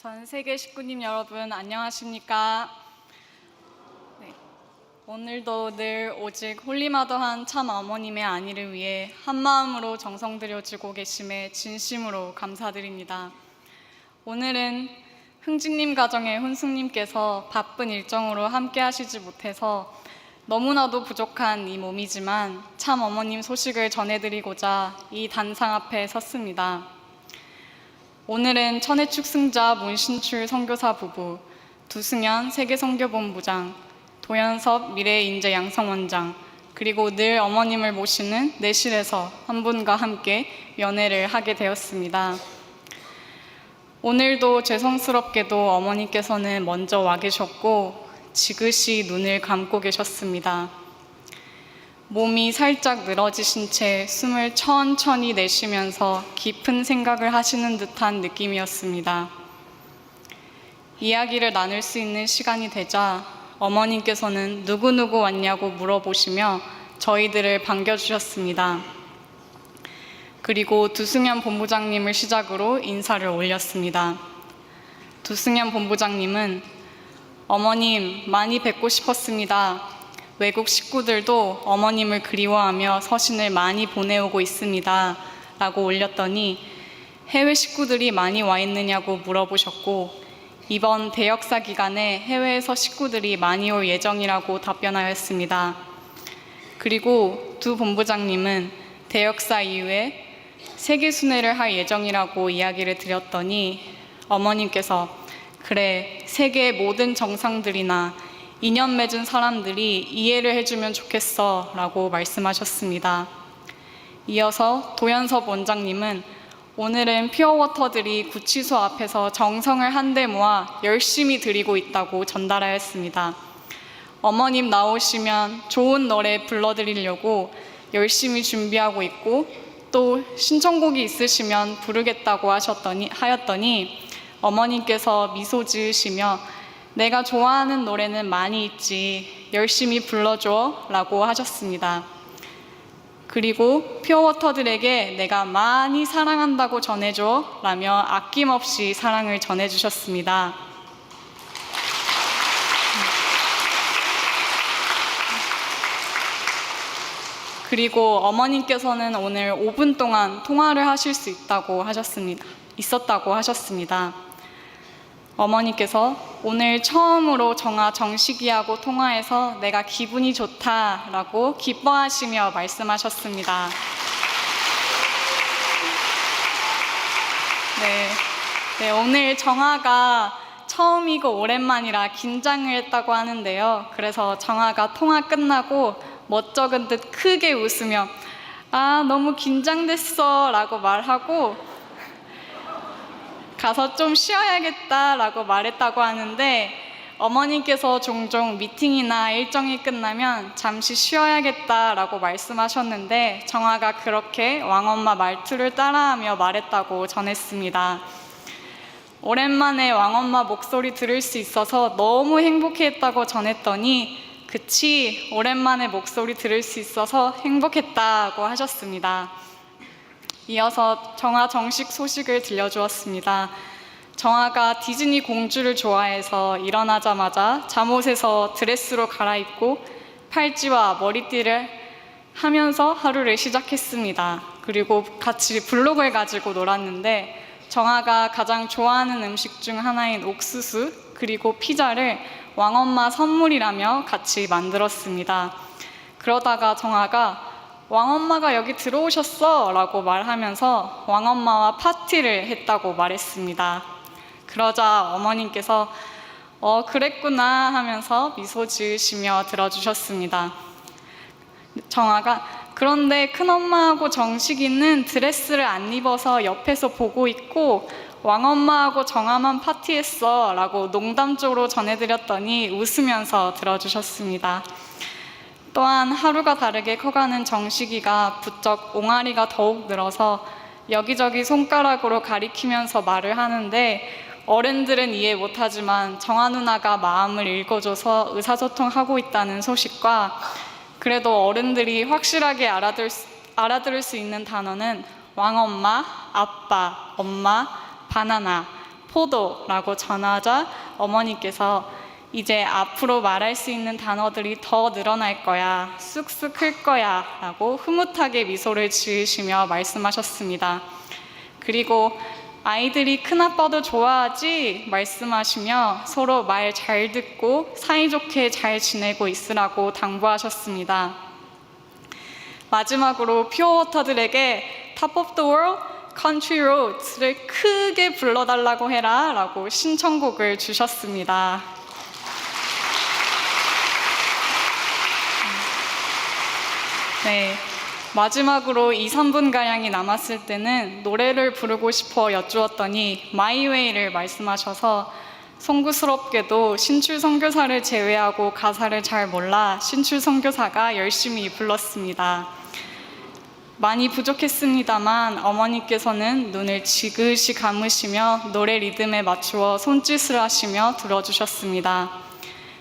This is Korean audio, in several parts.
전 세계 식구님 여러분 안녕하십니까? 네, 오늘도 늘 오직 홀리마더한 참 어머님의 안위를 위해 한 마음으로 정성 들여주고 계심에 진심으로 감사드립니다. 오늘은 흥직님 가정의 혼숙님께서 바쁜 일정으로 함께 하시지 못해서 너무나도 부족한 이 몸이지만 참 어머님 소식을 전해드리고자 이 단상 앞에 섰습니다. 오늘은 천혜축 승자 문신출 선교사 부부, 두승현 세계선교본부장, 도연섭 미래인재 양성원장, 그리고 늘 어머님을 모시는 내실에서 한 분과 함께 연애를 하게 되었습니다. 오늘도 죄송스럽게도 어머니께서는 먼저 와 계셨고 지그시 눈을 감고 계셨습니다. 몸이 살짝 늘어지신 채 숨을 천천히 내쉬면서 깊은 생각을 하시는 듯한 느낌이었습니다. 이야기를 나눌 수 있는 시간이 되자 어머님께서는 누구누구 왔냐고 물어보시며 저희들을 반겨주셨습니다. 그리고 두승현 본부장님을 시작으로 인사를 올렸습니다. 두승현 본부장님은 어머님 많이 뵙고 싶었습니다. 외국 식구들도 어머님을 그리워하며 서신을 많이 보내오고 있습니다. 라고 올렸더니 해외 식구들이 많이 와 있느냐고 물어보셨고 이번 대역사 기간에 해외에서 식구들이 많이 올 예정이라고 답변하였습니다. 그리고 두 본부장님은 대역사 이후에 세계 순회를 할 예정이라고 이야기를 드렸더니 어머님께서 그래 세계의 모든 정상들이나 인연 맺은 사람들이 이해를 해주면 좋겠어 라고 말씀하셨습니다. 이어서 도연섭 원장님은 오늘은 퓨어워터들이 구치소 앞에서 정성을 한데 모아 열심히 드리고 있다고 전달하였습니다. 어머님 나오시면 좋은 노래 불러드리려고 열심히 준비하고 있고 또 신청곡이 있으시면 부르겠다고 하셨더니 하였더니 어머님께서 미소 지으시며 내가 좋아하는 노래는 많이 있지 열심히 불러줘 라고 하셨습니다. 그리고 퓨어워터들에게 내가 많이 사랑한다고 전해줘 라며 아낌없이 사랑을 전해주셨습니다. 그리고 어머님께서는 오늘 5분 동안 통화를 하실 수 있다고 하셨습니다. 있었다고 하셨습니다. 어머니께서 오늘 처음으로 정아 정식이하고 통화해서 내가 기분이 좋다라고 기뻐하시며 말씀하셨습니다. 네, 네 오늘 정아가 처음이고 오랜만이라 긴장을 했다고 하는데요. 그래서 정아가 통화 끝나고 멋쩍은 듯 크게 웃으며 아 너무 긴장됐어 라고 말하고 가서 좀 쉬어야겠다라고 말했다고 하는데 어머님께서 종종 미팅이나 일정이 끝나면 잠시 쉬어야겠다라고 말씀하셨는데 정아가 그렇게 왕엄마 말투를 따라하며 말했다고 전했습니다. 오랜만에 왕엄마 목소리 들을 수 있어서 너무 행복했다고 전했더니 그치 오랜만에 목소리 들을 수 있어서 행복했다고 하셨습니다. 이어서 정아 정식 소식을 들려주었습니다. 정아가 디즈니 공주를 좋아해서 일어나자마자 잠옷에서 드레스로 갈아입고 팔찌와 머리띠를 하면서 하루를 시작했습니다. 그리고 같이 블록을 가지고 놀았는데 정아가 가장 좋아하는 음식 중 하나인 옥수수 그리고 피자를 왕엄마 선물이라며 같이 만들었습니다. 그러다가 정아가 왕엄마가 여기 들어오셨어 라고 말하면서 왕엄마와 파티를 했다고 말했습니다. 그러자 어머님께서 어, 그랬구나 하면서 미소 지으시며 들어주셨습니다. 정아가 그런데 큰엄마하고 정식이는 드레스를 안 입어서 옆에서 보고 있고 왕엄마하고 정아만 파티했어 라고 농담적으로 전해드렸더니 웃으면서 들어주셨습니다. 또한 하루가 다르게 커가는 정식이가 부쩍 옹알이가 더욱 늘어서 여기저기 손가락으로 가리키면서 말을 하는데 어른들은 이해 못하지만 정아 누나가 마음을 읽어줘서 의사소통하고 있다는 소식과 그래도 어른들이 확실하게 알아들, 수- 알아들을 수 있는 단어는 왕엄마, 아빠, 엄마, 바나나, 포도라고 전하자 어머니께서 이제 앞으로 말할 수 있는 단어들이 더 늘어날 거야. 쑥쑥 클 거야. 라고 흐뭇하게 미소를 지으시며 말씀하셨습니다. 그리고 아이들이 큰아빠도 좋아하지 말씀하시며 서로 말 잘 듣고 사이좋게 잘 지내고 있으라고 당부하셨습니다. 마지막으로 퓨어워터들에게 Top of the World, Country Roads를 크게 불러달라고 해라 라고 신청곡을 주셨습니다. 네. 마지막으로 2, 3분 가량이 남았을 때는 노래를 부르고 싶어 여쭈었더니 마이웨이를 말씀하셔서 송구스럽게도 신출 선교사를 제외하고 가사를 잘 몰라 신출 선교사가 열심히 불렀습니다. 많이 부족했습니다만 어머니께서는 눈을 지그시 감으시며 노래 리듬에 맞추어 손짓을 하시며 들어주셨습니다.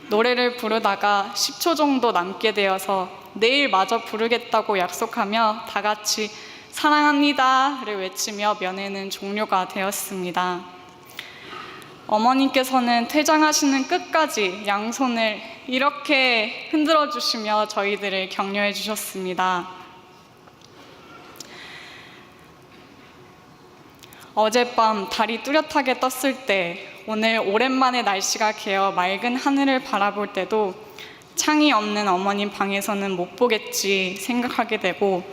노래를 부르다가 10초 정도 남게 되어서 내일 마저 부르겠다고 약속하며 다 같이 사랑합니다를 외치며 면회는 종료가 되었습니다. 어머니께서는 퇴장하시는 끝까지 양손을 이렇게 흔들어 주시며 저희들을 격려해 주셨습니다. 어젯밤 달이 뚜렷하게 떴을 때 오늘 오랜만에 날씨가 개어 맑은 하늘을 바라볼 때도 창이 없는 어머님 방에서는 못 보겠지 생각하게 되고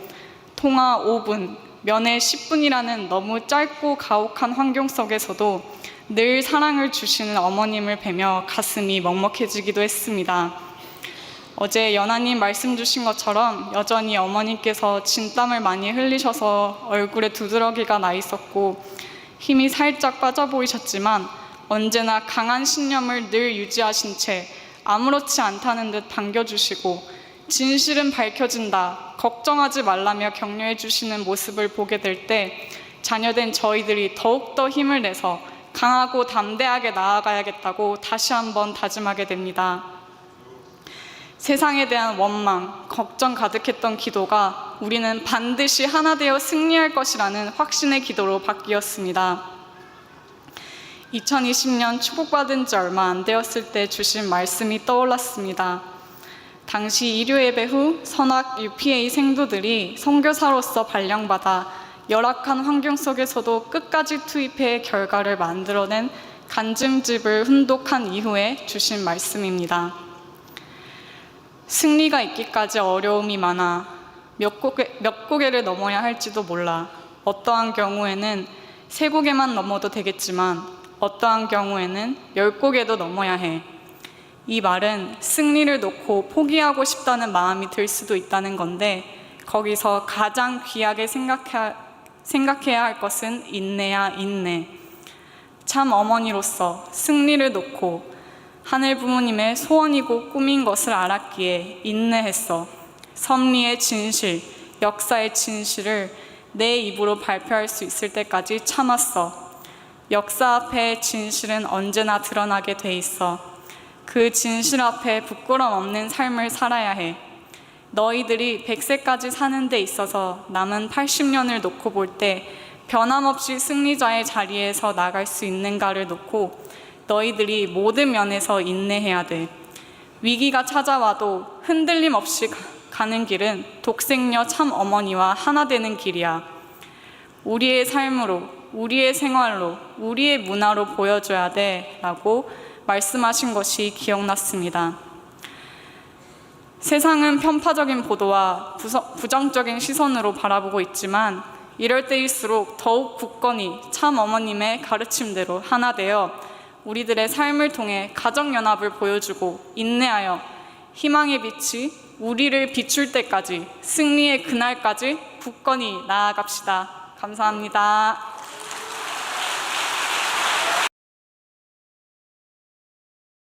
통화 5분, 면회 10분이라는 너무 짧고 가혹한 환경 속에서도 늘 사랑을 주시는 어머님을 뵈며 가슴이 먹먹해지기도 했습니다. 어제 연하님 말씀 주신 것처럼 여전히 어머니께서 진땀을 많이 흘리셔서 얼굴에 두드러기가 나 있었고 힘이 살짝 빠져 보이셨지만 언제나 강한 신념을 늘 유지하신 채 아무렇지 않다는 듯 반겨주시고 진실은 밝혀진다 걱정하지 말라며 격려해 주시는 모습을 보게 될 때 자녀된 저희들이 더욱더 힘을 내서 강하고 담대하게 나아가야겠다고 다시 한번 다짐하게 됩니다. 세상에 대한 원망, 걱정 가득했던 기도가 우리는 반드시 하나 되어 승리할 것이라는 확신의 기도로 바뀌었습니다. 2020년 축복받은 지 얼마 안 되었을 때 주신 말씀이 떠올랐습니다. 당시 일요 예배 후 선악 UPA 생도들이 선교사로서 발령받아 열악한 환경 속에서도 끝까지 투입해 결과를 만들어낸 간증집을 훈독한 이후에 주신 말씀입니다. 승리가 있기까지 어려움이 많아 몇, 고개, 몇 고개를 넘어야 할지도 몰라 어떠한 경우에는 세 고개만 넘어도 되겠지만 어떠한 경우에는 열 고개도 넘어야 해. 이 말은 승리를 놓고 포기하고 싶다는 마음이 들 수도 있다는 건데 거기서 가장 귀하게 생각해야, 생각해야 할 것은 인내야 인내. 참 어머니로서 승리를 놓고 하늘 부모님의 소원이고 꿈인 것을 알았기에 인내했어. 섭리의 진실, 역사의 진실을 내 입으로 발표할 수 있을 때까지 참았어. 역사 앞에 진실은 언제나 드러나게 돼 있어. 그 진실 앞에 부끄럼 없는 삶을 살아야 해. 너희들이 100세까지 사는 데 있어서 남은 80년을 놓고 볼 때 변함없이 승리자의 자리에서 나갈 수 있는가를 놓고 너희들이 모든 면에서 인내해야 돼. 위기가 찾아와도 흔들림 없이 가- 가는 길은 독생녀 참 어머니와 하나 되는 길이야. 우리의 삶으로, 우리의 생활로, 우리의 문화로 보여줘야 돼. 라고 말씀하신 것이 기억났습니다. 세상은 편파적인 보도와 부정적인 시선으로 바라보고 있지만 이럴 때일수록 더욱 굳건히 참 어머님의 가르침대로 하나 되어 우리들의 삶을 통해 가정연합을 보여주고 인내하여 희망의 빛이 우리를 비출 때까지 승리의 그날까지 굳건히 나아갑시다. 감사합니다.